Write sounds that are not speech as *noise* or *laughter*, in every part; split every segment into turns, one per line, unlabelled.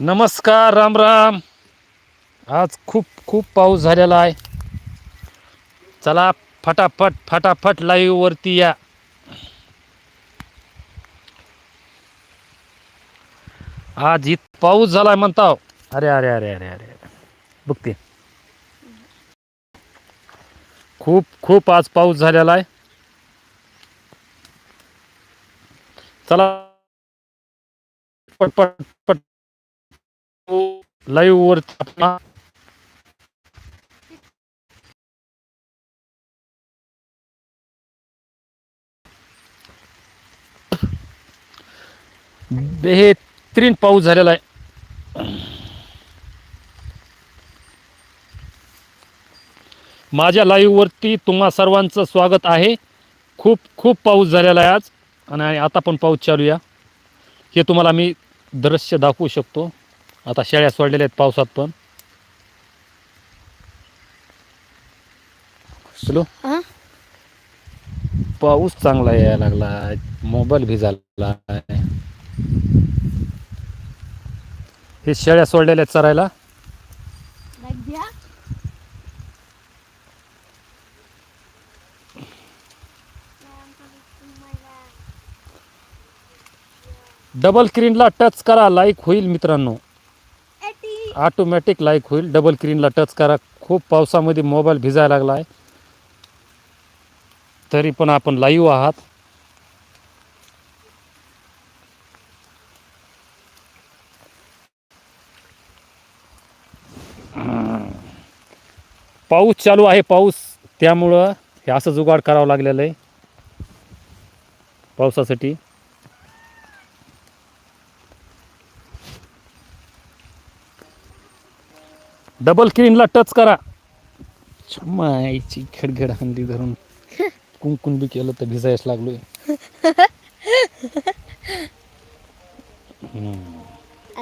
नमस्कार राम राम. आज खूप खूप पाऊस झालेला आहे. चला फटाफट फटाफट लाईव्ह वरती या. आज इत पाऊस झालाय म्हणताव. अरे अरे अरे अरे अरे अरे. बघते. खूप खूप आज पाऊस झालेला आहे. चला. पट पट पट. लाईव्ह वर आपला पाऊस झालेला आहे. माझ्या लाईव्ह वरती तुम्हा सर्वांचं स्वागत आहे. खूप खूप पाऊस झालेला आहे आज. आणि आता पण पाऊस चालू या हे तुम्हाला मी दृश्य दाखवू शकतो. आता शेळ्या सोडलेल्या आहेत पावसात पण. हॅलो? पाऊस चांगला यायला लागला. मोबाईल भिजायला आहे हे शेळ्या सोडलेल्या आहेत चरायला. डबल स्क्रीनला टच करा. लाईक होईल मित्रांनो. ऑटोमॅटिक लाईक होईल. डबल स्क्रीनला टच करा. खूप पावसामध्ये मोबाईल भिजायला लागला आहे. तरी पण आपण लाईव्ह आहात. पाऊस चालू आहे पाऊस. त्यामुळं हे असं जुगाड करावं लागलेलं आहे. पावसासाठी. डबल स्क्रीनला टच करा. मायची खडखड हंडी धरून. कुंकुन बी केलं तर भिजायच लागलोय.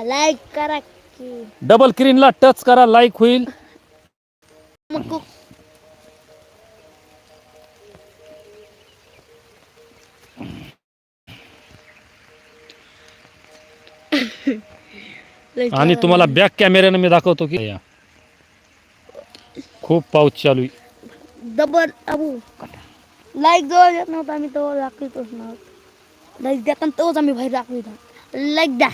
लाईक करा की.
डबल स्क्रीनला टच करा लाईक होईल.
मग
आणि. तुम्हाला बॅक कॅमेऱ्यानं मी दाखवतो की या. खूप पाऊस चालू आहे.
डबल अबू. लाईक जवळ येत नव्हता आम्ही तो दाखवितोच नव्हतं. लाईक द्या कारण तोच आम्ही बाहेर दाखवितो लाईक द्या.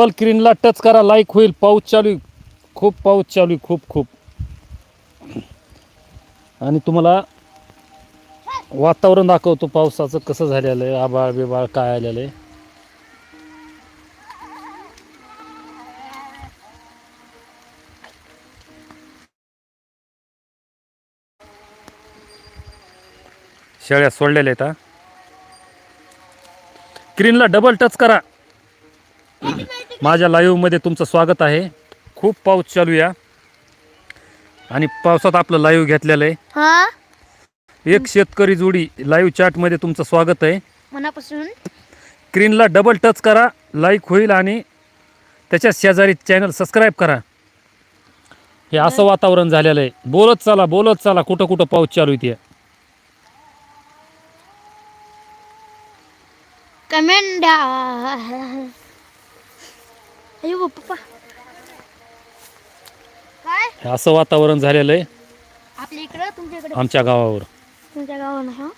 डबल क्रीनला टच करा लाईक होईल. पाऊस चालू खूप पाऊस चालू खूप खूप. आणि तुम्हाला वातावरण दाखवतो पावसाचं कसं झालेलं आहे आबाळ बिबाळ काय आलेलं आहे. शेळ्या सोडलेल्या आहेत हा. स्क्रीनला डबल टच करा. माझ्या लाईव्हमध्ये तुमचं स्वागत आहे. खूप पाऊस चालू या. आणि पावसात आपलं लाईव्ह घेतलेलं आहे. एक शेतकरी जोडी लाईव्ह चॅटमध्ये तुमचं स्वागत आहे.
मनापासून?
स्क्रीनला डबल टच करा लाईक होईल आणि त्याच्या शेजारी चॅनल सबस्क्राईब करा. हे असं वातावरण झालेलं आहे. बोलत चला बोलत चला कुठं कुठं पाऊस चालू ते.
कमेंट अयो पप्पा. काय?
हे असं वातावरण झालेलं आहे.
आपल्या इकडं तुमच्या इकडे
आमच्या गावावर.
तुमच्या गावानं हा?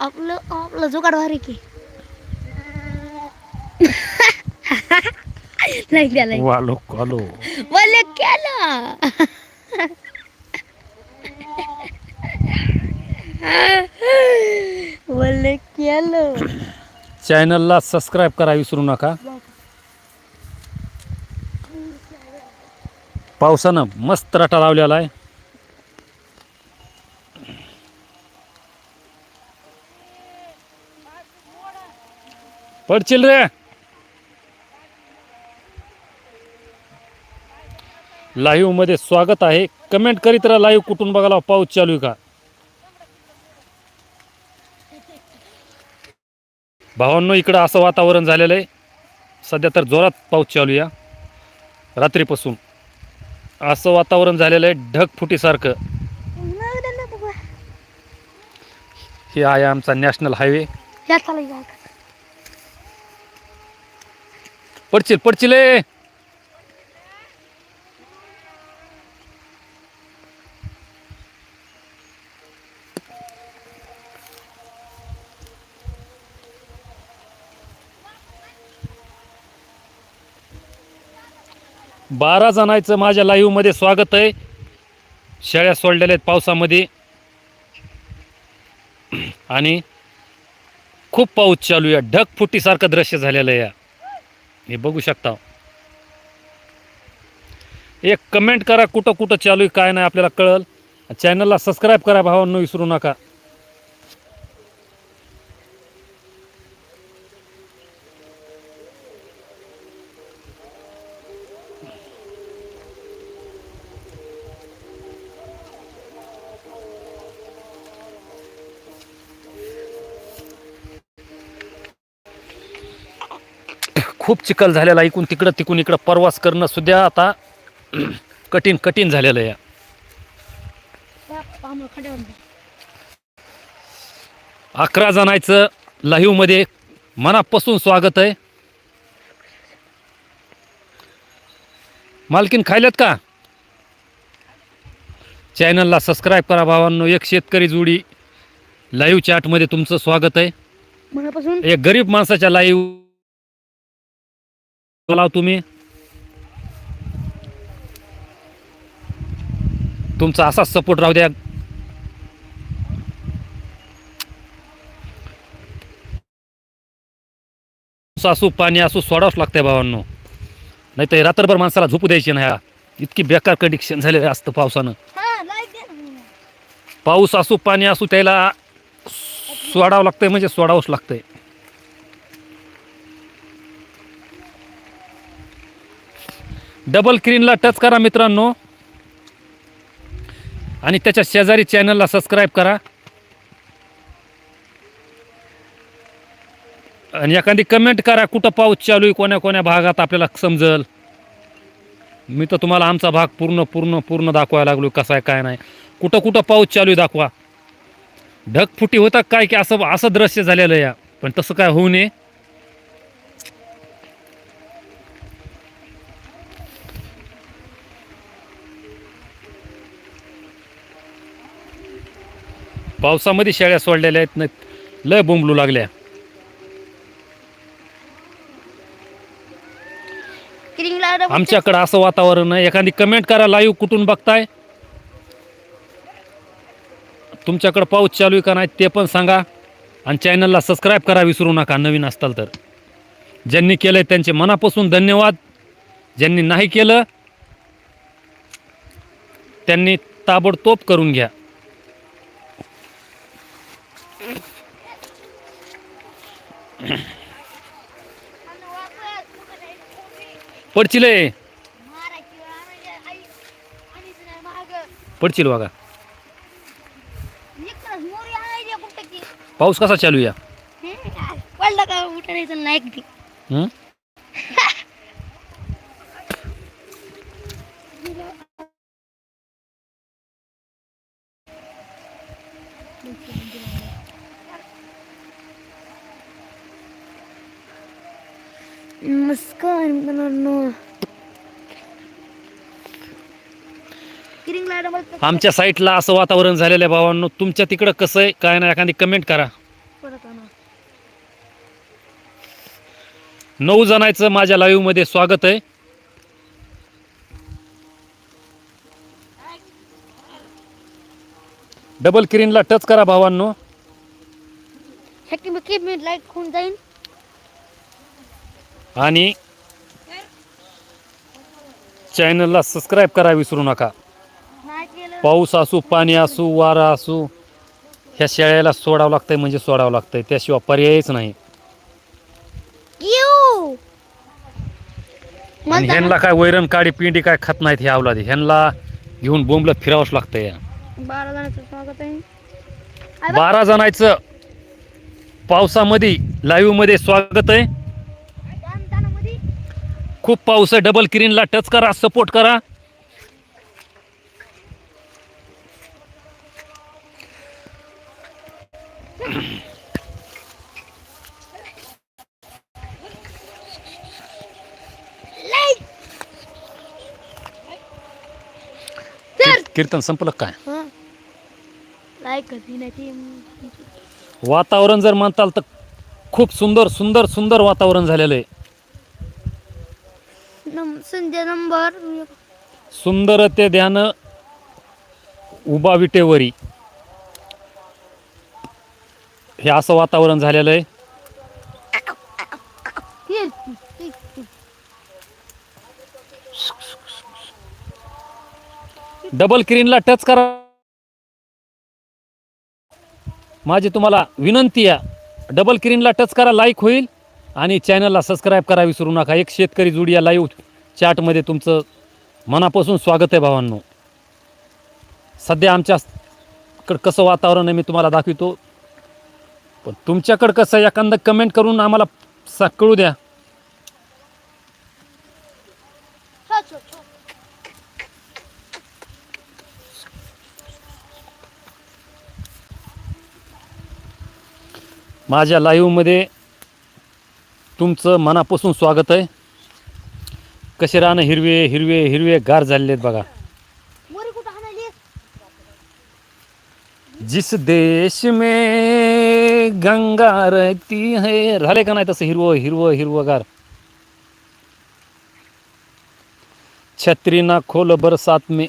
आपलं आपलं जुगाड भारी की. *laughs* नाही द्या
वालो कालो.
बोले *laughs* केलं. बोले केलं.
चॅनलला सबस्क्राईब करा विसरू नका. पावसानं मस्त रटा लावलेला आहे. पडचिल रे. लाईव्हमध्ये स्वागत आहे. कमेंट करीत राहा लाईव्ह कुठून बघायला पाऊस चालू आहे का? भावांनो इकडं असं वातावरण झालेलं आहे. सध्या तर जोरात पाऊस चालू या रात्रीपासून असं वातावरण झालेलं आहे ढगफुटीसारखं. हे आहे आमचा नॅशनल हायवे. पडचिल पडचिल बारा जणांचं माझ्या लाईव्हमध्ये स्वागत आहे. शेळ्या सोडलेल्या आहेत पावसामध्ये. आणि खूप पाऊस चालू आहे. ढगफुटीसारखं दृश्य झालेलं आहे या. हे बघू शकता. एक कमेंट करा कुठं कुठं चालू आहे काय नाही आपल्याला कळल. चॅनलला सबस्क्राईब करा भावांनो विसरू नका. खूप चिखल झालेला इकून तिकडं तिकून इकडं प्रवास करणं सुद्धा आता *clears throat* कठीण कठीण झालेलं आहे. अकरा जणांचं लाईव्हमध्ये मनापासून स्वागत आहे. मालकीन खायल्यात का? चॅनलला सबस्क्राईब करा भावांनो. एक शेतकरी जोडी लाईव्ह चॅटमध्ये तुमचं स्वागत आहे. एक गरीब माणसाच्या लाईव्ह लाव तुम्ही. तुमचा असाच सपोर्ट राहू द्या. पाऊस असू पाणी असू सोडावंच लागतंय भावांनो. नाही तर रात्रभर माणसाला झोपू द्यायची नाही हा. इतकी बेकार कंडिशन झालेलं असतं पावसानं.
हा ना.
पाऊस असू पाणी असू त्याला सोडावं लागतंय म्हणजे सोडावंच लागतंय. डबल स्क्रीनला टच करा मित्रांनो. आणि त्याच्या शेजारी चॅनलला सबस्क्राईब करा. आणि एखादी कमेंट करा कुठं पाऊस चालू आहे कोण्या कोण्या भागात आपल्याला समजल. मी तर तुम्हाला आमचा भाग पूर्ण पूर्ण पूर्ण दाखवायला लागलो कसा आहे काय नाही. कुठं कुठं पाऊस चालू आहे दाखवा. ढगफुटी होता काय की असं असं दृश्य झालेलं या. पण तसं काय होऊ नये. पावसामध्ये शेळ्या सोडलेल्या आहेत. ना लय बोंबलू लागल्या. आमच्याकडं असं वातावरण आहे. एखादी कमेंट करा लाईव्ह कुठून बघताय? तुमच्याकडं पाऊस चालू आहे का नाही ते पण सांगा. आणि चॅनलला सबस्क्राईब करा विसरू नका. नवीन असताल तर. ज्यांनी केलं आहे त्यांचे मनापासून धन्यवाद. ज्यांनी नाही केलं त्यांनी ताबडतोब करून घ्या. पडचिले पडचिल बघा पाऊस कसा चालू या
पडला का उठायचं लाईक मित्रांनो
आमच्या साईटला असं वातावरण झालेलं आहे भावांनो. तुमच्या तिकडं कसं आहे? काय नाही एखादी कमेंट करा. नऊ जणांचं माझ्या लाईव्हमध्ये स्वागत आहे. डबल स्क्रीनला टच करा भावांनो.
लाईक होऊन जाईल
आणि चॅनलला सबस्क्राईब करा विसरू नका. पाऊस असू पाणी असू वारा असू ह्या शेळ्याला सोडावं लागतंय म्हणजे सोडावं लागतंय. त्याशिवाय पर्यायच नाही. आणि ह्यांना काय वैरण काडी पिंडी काय खात नाहीत हे अवलादी. ह्यांना घेऊन बोंबलं फिरावंच लागतं या
बारा जणांचं
पावसामध्ये लाईव्हमध्ये स्वागत आहे. खूप पाऊस आहे. डबल किरीनला टच करा सपोर्ट करा. कीर्तन संपलं काय
हं.
वातावरण जर म्हणताल तर खूप सुंदर सुंदर सुंदर वातावरण झालेलं आहे.
नंबर.
सुंदर ते ध्यान उभा विटेवरी. हे असं वातावरण झालेलं आहे. डबल स्क्रीनला टच करा. माझी तुम्हाला विनंती आहे. डबल स्क्रीनला टच करा लाईक होईल. आणि चॅनलला सबस्क्राईब करा विसरू नका. एक शेतकरी जुडिया लाईव्ह चॅटमध्ये तुमचं मनापासून स्वागत आहे भावांनो. सध्या आमच्याकडं कसं वातावरण आहे मी तुम्हाला दाखवितो. पण तुमच्याकडं कसं आहे एखादं कमेंट करून आम्हाला सा कळू द्या. माझ्या लाईव्हमध्ये तुमचं मनापासून स्वागत आहे. कसे राहणं हिरवे हिरवे हिरवे गार झालेले आहेत बघा. जिस देश में गंगा रहती है झाले का नाही तसं हिरवं हिरवं हिरवगार छत्री ना खोल बरसात में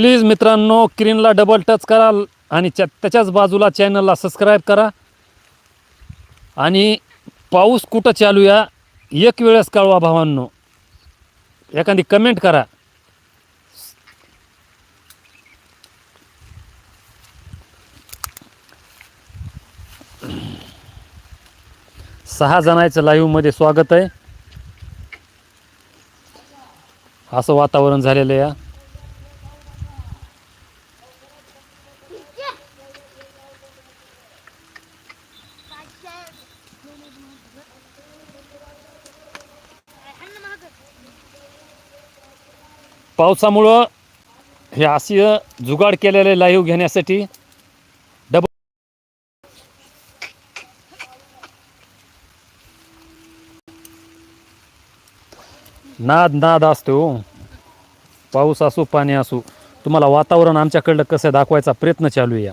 प्लीज मित्रांनो स्क्रीनला डबल टच करा आणि त्याच्याच बाजूला चॅनलला सबस्क्राईब करा. आणि पाऊस कुठं चालू या एक वेळेस कळवा भावांनो. एखादी कमेंट करा. सहा जणांचं लाईव्हमध्ये स्वागत आहे. असं वातावरण झालेलं आहे पावसामुळं हे अशी जुगाड केलेले लाईव्ह घेण्यासाठी डबल नाद नाद असतो हो. पाऊस असो पाणी असो तुम्हाला वातावरण आमच्याकडलं कसं दाखवायचा प्रयत्न चालू आहे या.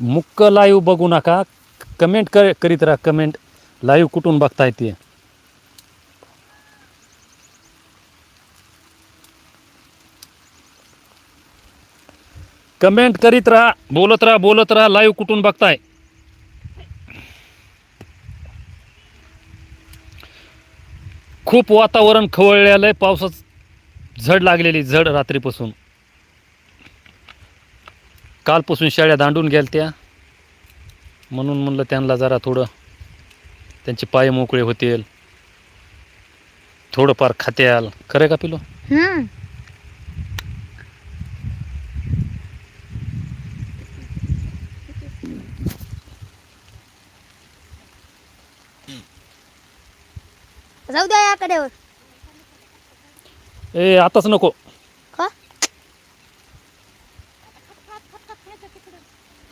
मुक्क लाईव्ह बघू नका. कमेंट कर करीत राहा. कमेंट लाईव्ह कुठून बघता येते कमेंट करीत राहा. बोलत राहा बोलत राहा. लाईव्ह कुठून बघताय? खूप वातावरण खवळलेलं आहे. पावसात झड लागलेली झड रात्रीपासून. कालपासून शेळ्या दांडून गेल्या त्या म्हणून म्हणलं त्यांना जरा थोडं त्यांचे पाय मोकळे होतील. थोडंफार खात्याल. खरं का पिलो?
हम्म. जाऊ द्या या कडेवर.
ए आताच नको.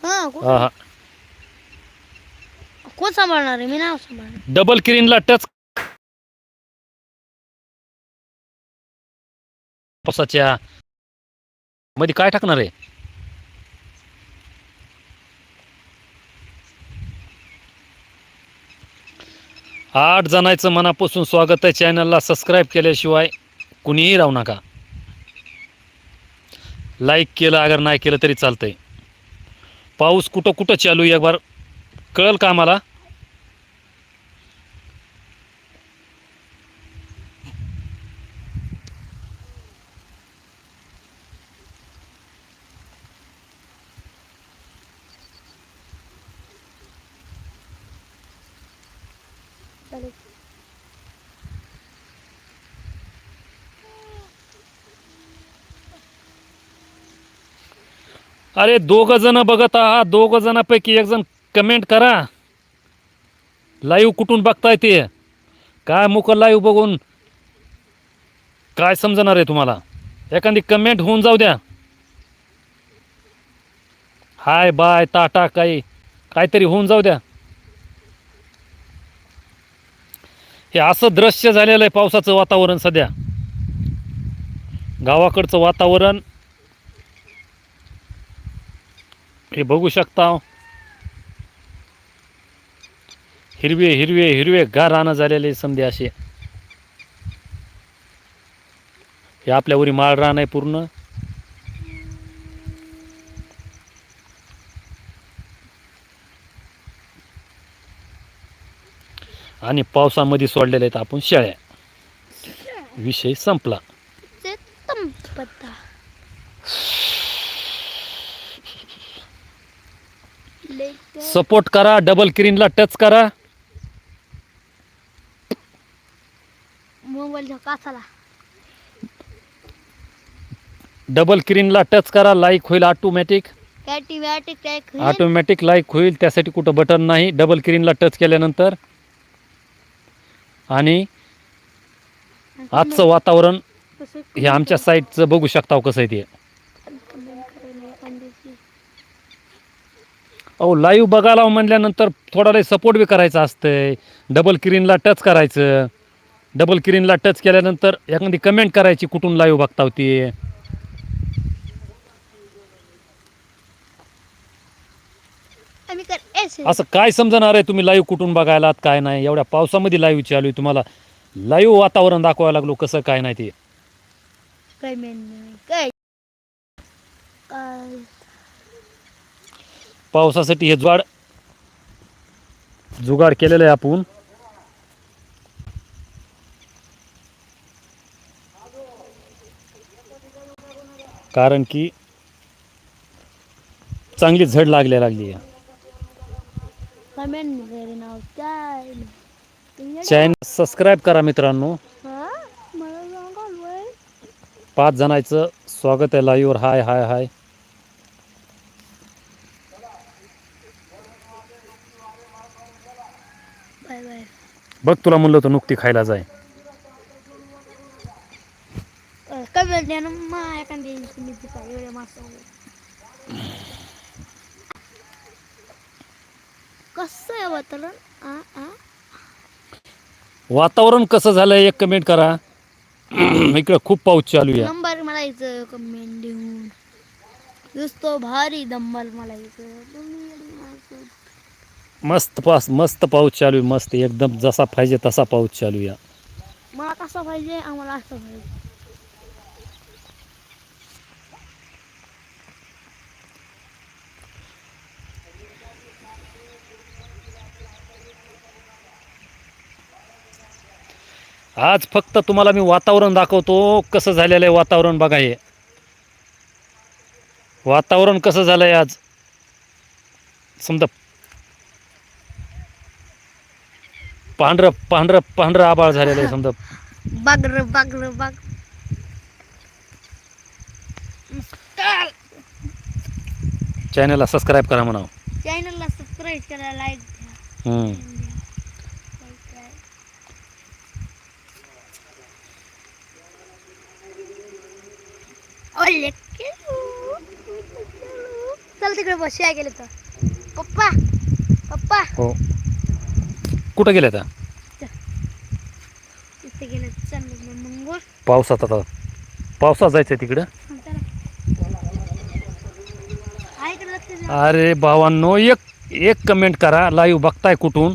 हा कोण- कोण सांभाळणार आहे? मी नाव सांभाळणार.
डबल किरीनला टच. पावसाच्या. मध्ये काय टाकणार आहे? आठ जणांचं मनापासून स्वागत आहे चॅनलला सबस्क्राईब केल्याशिवाय कुणीही राहू नका. लाईक केलं अगर नाही केलं तरी चालतंय. पाऊस कुठं कुठं चालू आहे? एक बार कळल का आम्हाला?
चालेल.
अरे दोघ जण बघत आहात दोघ जणांपैकी एक जण कमेंट करा. लाईव्ह कुठून बघताय ते? काय मुख लाईव्ह बघून? काय समजणार आहे तुम्हाला? एखादी कमेंट होऊन जाऊ द्या. हाय बाय टाटा काही काहीतरी होऊन जाऊ द्या. हे असं दृश्य झालेलं आहे पावसाचं वातावरण सध्या. गावाकडचं वातावरण हे बघू शकता हिरवे हिरवे हिरवे गार रानं झालेले समजे असे. हे आपल्यावरी माळ रान आहे पूर्ण. आणि पावसामध्ये सोडलेले आहेत आपण शेळ्या. विषय संपला. सपोर्ट करा डबल स्क्रीनला टच करा.
काचाला
डबल स्क्रीनला टच करा लाईक होईल ऑटोमॅटिक ऑटोमॅटिक लाईक होईल. त्यासाठी कुठं बटन नाही. डबल स्क्रीनला टच केल्यानंतर. आणि आजचं वातावरण हे आमच्या साईटचं बघू शकता हो कसं आहे ते. अहो लाईव्ह बघायला म्हणल्यानंतर थोडा लय सपोर्ट बी करायचं असतंय. डबल स्क्रीनला टच करायचं. डबल स्क्रीनला टच केल्यानंतर एखादी कमेंट करायची कुठून लाईव्ह बघता होती? असं काय समजणार आहे तुम्ही लाईव्ह कुठून बघायलात काय नाही? एवढ्या पावसामध्ये लाईव्ह चालू आहे. तुम्हाला लाईव्ह वातावरण दाखवायला लागलो कसं काय नाही ते. पावसासाठी हे जुगाड जुगाड केलेलं आहे आपण. कारण की चांगली झड लागल्या लागली चॅनल सबस्क्राईब करा मित्रांनो. पाच जणांचं स्वागत आहे लाईव्हवर हाय हाय हाय
बाय बाय
बघ तुला म्हणलं होतं नुकती खायला जाय.
कसं आहे वातावरण? आ आ?
वातावरण कसं झालंय एक कमेंट करा. *clears throat* इकडं खूप पाऊस चालू आहे.
नंबर मला यायचं कमेंट देऊन. नुसतं भारी दंबल मला यायचं.
मस्त पास मस्त पाऊस चालू आहे मस्त एकदम जसा पाहिजे तसा पाऊस चालू आहे
मला कसं पाहिजे आम्हाला असं पाहिजे.
आज फक्त तुम्हाला मी वातावरण दाखवतो कसं झालेलं आहे वातावरण बघा हे. वातावरण कसं झालं आहे आज? समजा पांढरं पांढरं पांढरं आबाळ झालेलं आहे समजा.
बघ र बघ र बघ.
चॅनलला सबस्क्राईब करा म्हणावं.
चॅनलला सबस्क्राईब करा लाईक द्या. चल तिकडे बस गेले तर. पप्पा पप्पा.
हो. कुठं गेले आता?
तिथे गेले चल मग
पावसात आता. पावसात जायचं आहे तिकडं
आईकडे लक्ष द्या.
अरे भावांनो एक एक कमेंट करा. लाईव्ह बघताय कुठून?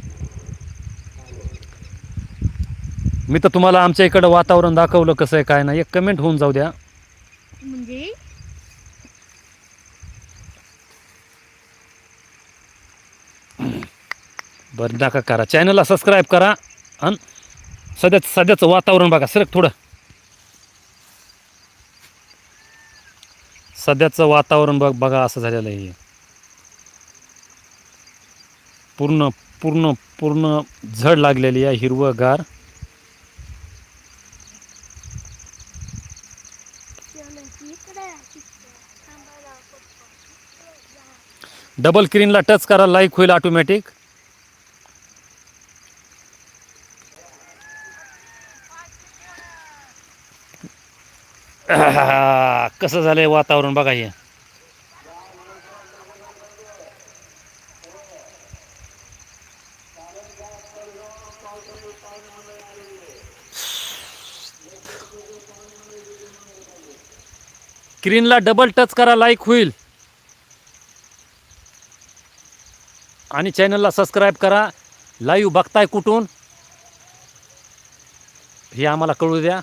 मी तर तुम्हाला आमच्या इकडं वातावरण दाखवलं कसं आहे काय नाही. एक कमेंट होऊन जाऊ द्या
म्हणजे
बरं नका करा. चॅनलला सबस्क्राईब करा आणि सध्या सध्याचं वातावरण बघा. सरक थोडं. सध्याचं वातावरण बघ बघा असं झालेलं आहे. पूर्ण पूर्ण पूर्ण झड लागलेली आहे हिरवंगार. डबल स्क्रीनला टच करा लाईक होईल ऑटोमॅटिक *coughs* कसं झालंय वातावरण बघा हे. स्क्रीनला डबल टच करा लाईक होईल. आणि चॅनलला सबस्क्राईब करा. लाईव्ह बघताय कुठून? हे आम्हाला कळू द्या.